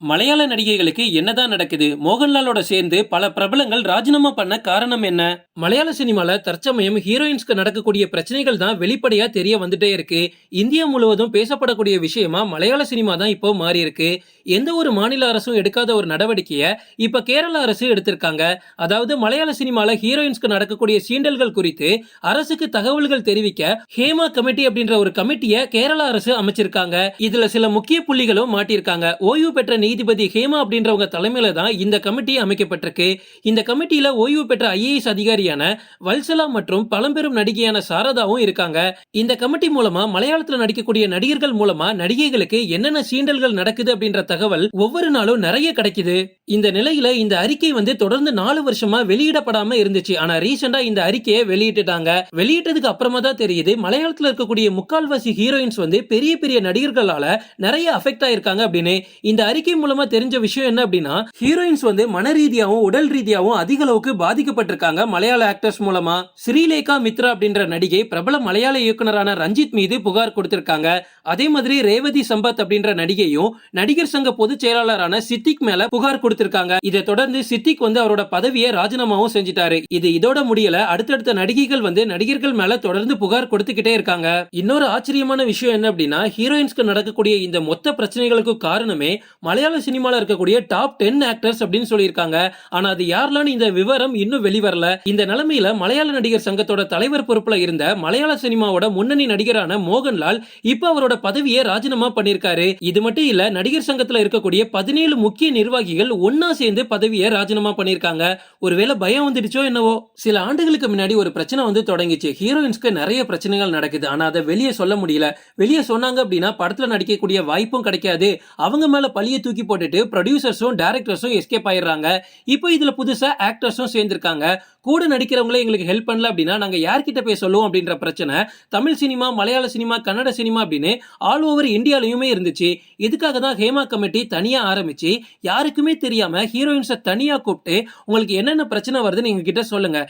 மலையாள நடிகைகளுக்கு என்னதான் நடக்குது? மோகன்லாலோட சேர்ந்து பல பிரபலங்கள் ராஜினாமா பண்ண காரணம் என்ன? மலையாள சினிமால தற்சமயம் ஹீரோயின்ஸ்க்கு நடக்கக்கூடிய பிரச்சனைகள் தான் வெளிப்படையா தெரிய வந்துட்டே இருக்கு. இந்தியா முழுவதும் பேசப்படக்கூடிய விஷயமா மலையாள சினிமா தான் இப்போ மாறி இருக்கு. எந்த ஒரு மாநில அரசும் எடுக்காத ஒரு நடவடிக்கையை இப்ப கேரள அரசு எடுத்திருக்காங்க. அதாவது மலையாள சினிமால ஹீரோயின்ஸ்க்கு நடக்கக்கூடிய சீண்டல்கள் குறித்து அரசுக்கு தகவல்கள் தெரிவிக்க ஹேமா கமிட்டி அப்படின்ற ஒரு கமிட்டியை கேரள அரசு அமைச்சிருக்காங்க. இதுல சில முக்கிய புள்ளிகளும் மாட்டியிருக்காங்க. ஓய்வு பெற்ற நீதிபதி ஹேமா அப்படின்றவங்க தலைமையில தான் இந்த கமிட்டி அமைக்கப்பட்டிருக்கு. இந்த கமிட்டியில ஓய்வு பெற்ற ஐஏஎஸ் அதிகாரியான வல்சலா மற்றும் பழம்பெரும் நடிகையான சாரதாவும் இருக்காங்க. இந்த கமிட்டி மூலமா மலையாளத்துல நடிக்கக்கூடிய நடிகர்கள் மூலமா நடிகைகளுக்கு என்னென்ன சீண்டல்கள் நடக்குது அப்படின்ற தகவல் ஒவ்வொரு நாளும் நிறைய கிடைக்குது. இந்த நிலையில இந்த அறிக்கை வந்து தொடர்ந்து நாலு வருஷமா வெளியிடப்படாம இருந்துச்சு. ஆனா ரீசெண்டா இந்த அறிக்கையை வெளியிட்டுட்டாங்க. வெளியிட்டதுக்கு அப்புறமா தான் தெரியுது மலையாளத்துல இருக்கக்கூடிய முக்கால்வாசி ஹீரோயின்ஸ் வந்து பெரிய பெரிய நடிகர்களால நிறைய அஃபெக்ட் ஆயிருக்காங்க அப்படின்னு. இந்த அறிக்கை மூலமா தெரிஞ்ச விஷயம் என்ன அப்படின்னா ஹீரோயின்ஸ் வந்து மன ரீதியாவும் உடல் ரீதியாவும் அதிக அளவுக்கு பாதிக்கப்பட்டிருக்காங்க. மலையாள ஆக்டர்ஸ் மூலமா. ஸ்ரீலேகா மித்ரா அப்படின்ற நடிகை பிரபல மலையாள இயக்குனரான ரஞ்சித் மீது புகார் கொடுத்திருக்காங்க. அதே மாதிரி ரேவதி சம்பத் அப்படின்ற நடிகையும் நடிகர் சங்க பொதுச் செயலாளரான சித்திக் மேல புகார் கொடுத்திருக்காங்க. இதை தொடர்ந்து சித்திக் வந்து அவரோட பதவியை ராஜினாமாவும் செஞ்சிட்டாரு. இது இதோட முடியல அடுத்தடுத்த நடிகைகள் வந்து நடிகர்கள் மேல தொடர்ந்து புகார் கொடுத்துக்கிட்டே இருக்காங்க. இன்னொரு ஆச்சரியமான விஷயம் என்ன அப்படின்னா ஹீரோயின்ஸ்க்கு நடக்கக்கூடிய இந்த மொத்த பிரச்சனைகளுக்கு காரணமே மலையாள மலையாள சினிமால இருக்கக்கூடிய டாப் டென் ஆக்டர்ஸ் அப்படின்னு சொல்லியிருக்காங்க. ஆனா அது யாரெல்லாம் இந்த விவரம் இன்னும் வெளிவரல. இந்த நிலைமையில மலையாள நடிகர் சங்கத்தோட தலைவர் பொறுப்புல இருந்த மலையாள சினிமாவோட முன்னணி நடிகரான மோகன்லால் இப்ப அவரோட பதவியை ராஜினாமா பண்ணிருக்காரு இது மட்டும் இல்ல நடிகர் சங்கத்துல இருக்கக்கூடிய பதினேழு முக்கிய நிர்வாகிகள் ஒன்னா சேர்ந்து பதவியை ராஜினாமா பண்ணிருக்காங்க ஒருவேளை பயம் வந்துடுச்சோ என்னவோ? சில ஆண்டுகளுக்கு முன்னாடி ஒரு பிரச்சனை வந்து தொடங்கிச்சு. ஹீரோயின்ஸ்க்கு நிறைய பிரச்சனைகள் நடக்குது. ஆனா அதை வெளியே சொல்ல முடியல. வெளியே சொன்னாங்க அப்படின்னா படத்துல நடிக்கக்கூடிய வாய்ப்பும் கிடைக்காது. அவங்க மேல பழிய தூக்கி போட்டுட்டு ப்ரொடியூசர்ஸும் டேரக்டர்ஸும் எஸ்கேப் ஆயிடுறாங்க. இப்போ இதுல புதுசா ஆக்டர்ஸும் சேர்ந்துருக்காங்க. கூட நடிக்கிறவங்களே எங்களுக்கு ஹெல்ப் பண்ணல அப்படின்னா நாங்கள் யார்கிட்ட போய் சொல்லுவோம் அப்படின்ற பிரச்சனை. தமிழ் சினிமா மலையாள சினிமா கன்னட சினிமா அப்படின்னு ஆல் ஓவர் இந்தியாலயுமே இருந்துச்சு. இதுக்காக தான் ஹேமா கமிட்டி தனியாக ஆரம்பிச்சு? யாருக்குமே தெரியாம ஹீரோயின்ஸை தனியாக கூப்பிட்டு உங்களுக்கு என்னென்ன பிரச்சனை வருதுன்னு எங்க கிட்ட சொல்லுங்க.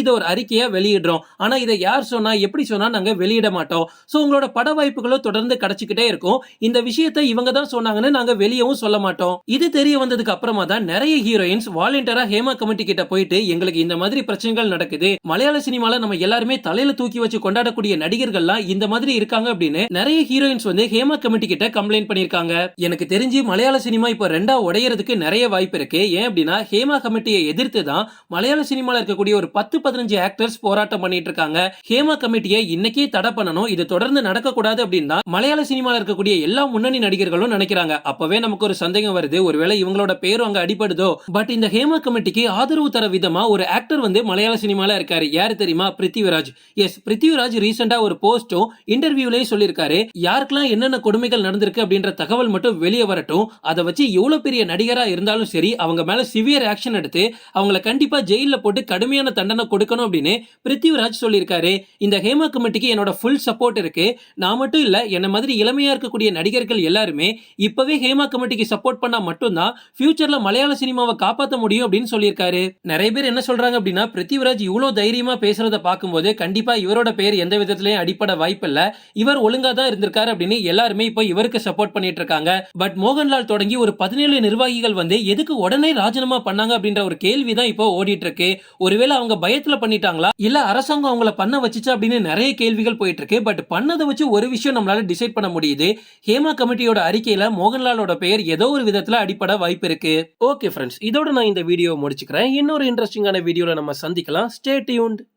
இதை ஒரு அறிக்கையாக வெளியிடுறோம். ஆனால் இதை யார் சொன்னா எப்படி சொன்னா நாங்கள் வெளியிட மாட்டோம். ஸோ உங்களோட பட வாய்ப்புகளும் தொடர்ந்து கிடைச்சிக்கிட்டே இருக்கும். இந்த விஷயத்தை இவங்க தான் சொன்னாங்கன்னு நாங்கள் வெளியவும் சொல்ல மாட்டோம். இது தெரிய வந்ததுக்கு அப்புறமா தான் நிறைய ஹீரோயின்ஸ் வாலண்டியராக ஹேமா கமிட்டி கிட்ட போயிட்டு எங்களுக்கு இந்த மாதிரி பிரச்சனைகள் நடக்குது. மலையாள சினிமால நம்ம எல்லாருமே தலையில தூக்கி வச்சு கொண்டாடக்கூடிய நடிகர்கள்லாம் இந்த மாதிரி இருக்காங்க அப்படின்னு நிறைய ஹீரோயின்ஸ் வந்து ஹேமா கமிட்டி கிட்ட கம்ப்ளைண்ட் பண்ணிருக்காங்க எனக்கு தெரிஞ்சு மலையாள சினிமா இப்ப ரெண்டா உடையறதுக்கு நிறைய வாய்ப்பு இருக்கு. ஏன் அப்படின்னா ஹேமா கமிட்டியை எதிர்த்து தான் மலையாள சினிமால இருக்கக்கூடிய ஒரு பத்து பதினஞ்சு ஆக்டர்ஸ் போராட்டம் பண்ணிட்டு இருக்காங்க. ஹேமா கமிட்டியை இன்னைக்கே தடை பண்ணணும். இது தொடர்ந்து நடக்கக்கூடாது அப்படின்னு மலையாள சினிமால இருக்கக்கூடிய எல்லா முன்னணி நடிகர்களும் நினைக்கிறாங்க. அப்பவே நமக்கு ஒரு சந்தேகம் வருது. ஒருவேளை இவங்களோட பேரும் அங்க அடிபடுதோ? பட் இந்த ஹேமா கமிட்டிக்கு ஆதரவு தர விதமா ஒரு ஆக்டர் வந்து மலையாள சினிமாவில் இருக்காரு. யார் தெரியுமா? பிருத்திவிராஜ். எஸ் பிருத்திவிராஜ் ரீசெண்டாக ஒரு போஸ்டும் இன்டர்வியூலேயும் சொல்லியிருக்காரு. யாருக்கெல்லாம் என்னென்ன கொடுமைகள் நடந்திருக்கு அப்படின்ற தகவல் மட்டும் வெளியே வரட்டும். அதை வச்சு எவ்வளவு பெரிய நடிகரா இருந்தாலும் சரி அவங்க மேல சிவியர் ஆக்ஷன் எடுத்து அவங்கள கண்டிப்பா ஜெயில போட்டு கடுமையான தண்டனை கொடுக்கணும் அப்படின்னு பிருத்திவிராஜ் சொல்லியிருக்காரு. இந்த ஹேமா கமிட்டிக்கு என்னோட ஃபுல் சப்போர்ட் இருக்கு. நான் மட்டும் இல்ல என்ன மாதிரி இளமையா இருக்கக்கூடிய நடிகர்கள் எல்லாருமே இப்பவே ஹேமா கமிட்டிக்கு சப்போர்ட் பண்ணா மட்டும்தான் ஃபியூச்சரில் மலையாள சினிமாவை காப்பாற்ற முடியும் அப்படின்னு சொல்லியிருக்காரு. நிறைய பேர் என்ன சொல்றாங்க அப்படின்னு அப்படின்னா பிருத்திவிராஜ் இவ்வளோ தைரியமாக பேசுறத பார்க்கும்போது கண்டிப்பாக இவரோட பேர் எந்த விதத்துலையும் அடிப்பட வாய்ப்பில்ல. இவர் ஒழுங்காக தான் இருந்திருக்காரு அப்படின்னு எல்லாருமே இப்போ இவருக்கு சப்போர்ட் பண்ணிட்டு இருக்காங்க. பட் மோகன்லால் தொடங்கி ஒரு பதினேழு நிர்வாகிகள் வந்து எதுக்கு உடனே ராஜினாமா பண்ணாங்க அப்படின்ற ஒரு கேள்வி தான் இப்போ ஓடிட்டு இருக்கு. ஒருவேளை அவங்க பயத்தில் பண்ணிட்டாங்களா? இல்லை அரசாங்கம் அவங்கள பண்ண வச்சுச்சா அப்படின்னு நிறைய கேள்விகள் போயிட்டு இருக்கு. பட் பண்ணதை வச்சு ஒரு விஷயம் நம்மளால டிசைட் பண்ண முடியுது. ஹேமா கமிட்டியோட அறிக்கையில மோகன்லாலோட பெயர் ஏதோ ஒரு விதத்துல அடிப்பட வாய்ப்பு இருக்கு. ஓகே ஃப்ரெண்ட்ஸ் இதோட நான் இந்த வீடியோ முடிச்சுக்கிறேன். இன்னொரு இன்ட்ரெஸ்டிங்கான வீடியோல நம்ம சந்திக்கலாம். Stay tuned